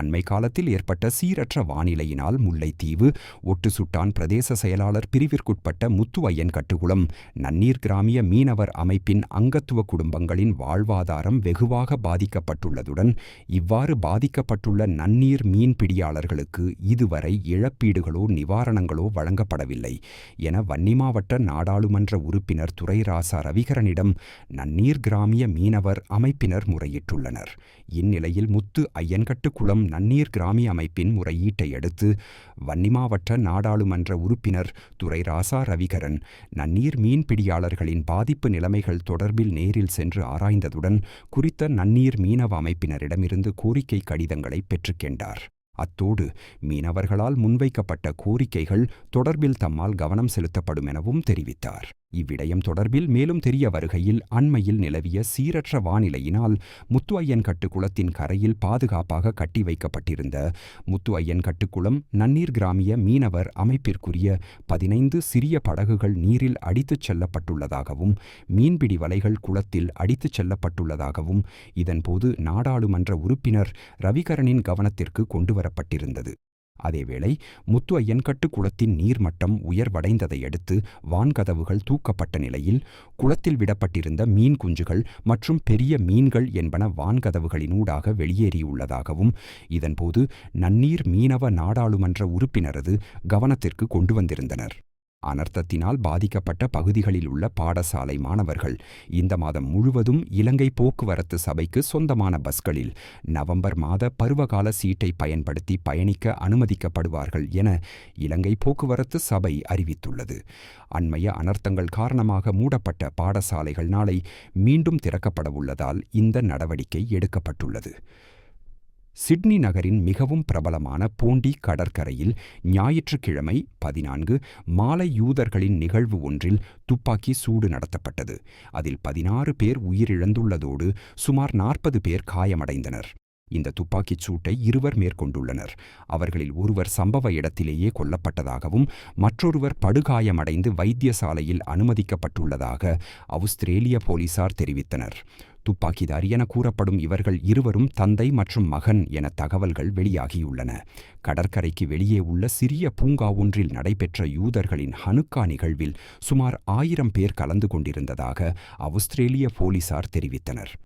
அண்மை காலத்தில் ஏற்பட்ட சீரற்ற வானிலையினால் முல்லைத்தீவு ஒட்டுசுட்டான் பிரதேச செயலாளர் பிரிவிற்குட்பட்ட முத்துவையன் கட்டுகுளம் நன்னீர் கிராமிய மீனவர் அமைப்பின் அங்கத்துவ குடும்பங்களின் வாழ்வாதாரம் வெகுவாக பாதிக்கப்பட்டுள்ளதுடன் இவ்வாறு பாதிக்கப்பட்டுள்ள நன்னீர் மீன்பிடியாளர்களுக்கு இதுவரை இழப்பீடுகளோ நிவாரணங்களோ வழங்கப்படவில்லை. என வன்னி மாவட்ட நாடாளுமன்ற உறுப்பினர் துரைராசா ரவிகரனிடம் நன்னீர் கிராமிய மீனவர் அமைப்பினர் முறையிட்டுள்ளனர். இந்நிலையில் முத்து ஐயன்கட்டு குளம் நன்னீர் கிராமிய அமைப்பின் முறையீட்டை அடுத்து வன்னிமாவட்ட நாடாளுமன்ற உறுப்பினர் துரைராசா ரவிகரன் நன்னீர் மீன்பிடியாளர்களின் பாதிப்பு நிலைமைகள் தொடர்பில் நேரில் சென்று ஆராய்ந்ததுடன் குறித்த நன்னீர் மீனவ அமைப்பினரிடமிருந்து கோரிக்கை கடிதங்களை பெற்றுக்கொண்டார் அத்தோடு மீனவர்களால் முன்வைக்கப்பட்ட கோரிக்கைகள் தொடர்பில் தம்மால் கவனம் செலுத்தப்படும் எனவும் தெரிவித்தார். இவ்விடயம் தொடர்பில் மேலும் தெரிய வருகையில் அண்மையில் நிலவிய சீரற்ற வானிலையினால் முத்து ஐயன் கட்டுக்குளத்தின் கரையில் பாதுகாப்பாக கட்டி வைக்கப்பட்டிருந்த முத்து ஐயன் கட்டுக்குளம் நன்னீர் கிராமிய மீனவர் அமைப்பிற்குரிய பதினைந்து சிறிய படகுகள் நீரில் அடித்துச் செல்லப்பட்டுள்ளதாகவும் மீன்பிடி வலைகள் குளத்தில் அடித்துச் செல்லப்பட்டுள்ளதாகவும் இதன்போது நாடாளுமன்ற உறுப்பினர் ரவிகரனின் கவனத்திற்கு கொண்டுவரப்பட்டிருந்தது. அதேவேளை முத்து ஐயன்கட்டு குளத்தின் நீர்மட்டம் உயர்வடைந்ததை அடுத்து வான்கதவுகள் தூக்கப்பட்ட நிலையில் குளத்தில் விடப்பட்டிருந்த மீன் குஞ்சுகள் மற்றும் பெரிய மீன்கள் என்பன வான்கதவுகளினூடாக வெளியேறியுள்ளதாகவும் இதன்போது நன்னீர் மீனவ நாடாளுமன்ற உறுப்பினரது கவனத்திற்கு கொண்டு வந்திருந்தனர். அனர்த்தத்தினால் பாதிக்கப்பட்ட பகுதிகளில் உள்ள பாடசாலை மாணவர்கள். இந்த மாதம் முழுவதும் இலங்கை போக்குவரத்து சபைக்கு சொந்தமான பஸ்களில் நவம்பர் மாத பருவகால சீட்டை பயன்படுத்தி பயணிக்க அனுமதிக்கப்படுவார்கள் என இலங்கை போக்குவரத்து சபை அறிவித்துள்ளது. அண்மைய அனர்த்தங்கள் காரணமாக மூடப்பட்ட பாடசாலைகள் நாளை மீண்டும் திறக்கப்பட உள்ளதால் இந்த நடவடிக்கை எடுக்கப்பட்டுள்ளது. சிட்னி நகரின் மிகவும் பிரபலமான பூண்டி கடற்கரையில் ஞாயிற்றுக்கிழமை பதினான்கு மாலை யூதர்களின் நிகழ்வு ஒன்றில் துப்பாக்கி சூடு நடத்தப்பட்டது. அதில் பதினாறு பேர் உயிரிழந்துள்ளதோடு சுமார் நாற்பது பேர் காயமடைந்தனர். இந்த துப்பாக்கிச் சூட்டை இருவர் மேற்கொண்டுள்ளனர். அவர்களில் ஒருவர் சம்பவ இடத்திலேயே கொல்லப்பட்டதாகவும் மற்றொருவர் படுகாயமடைந்து வைத்தியசாலையில் அனுமதிக்கப்பட்டுள்ளதாக அவுஸ்திரேலிய போலீசார் தெரிவித்தனர். துப்பாக்கிதாரி என கூறப்படும் இவர்கள் இருவரும் தந்தை மற்றும் மகன் என தகவல்கள் வெளியாகியுள்ளன. கடற்கரைக்கு வெளியே உள்ள சிறிய பூங்கா ஒன்றில் நடைபெற்ற யூதர்களின் ஹனுக்கா நிகழ்வில் சுமார் ஆயிரம் பேர் கலந்து கொண்டிருந்ததாக அவுஸ்திரேலிய போலீசார் தெரிவித்தனர்.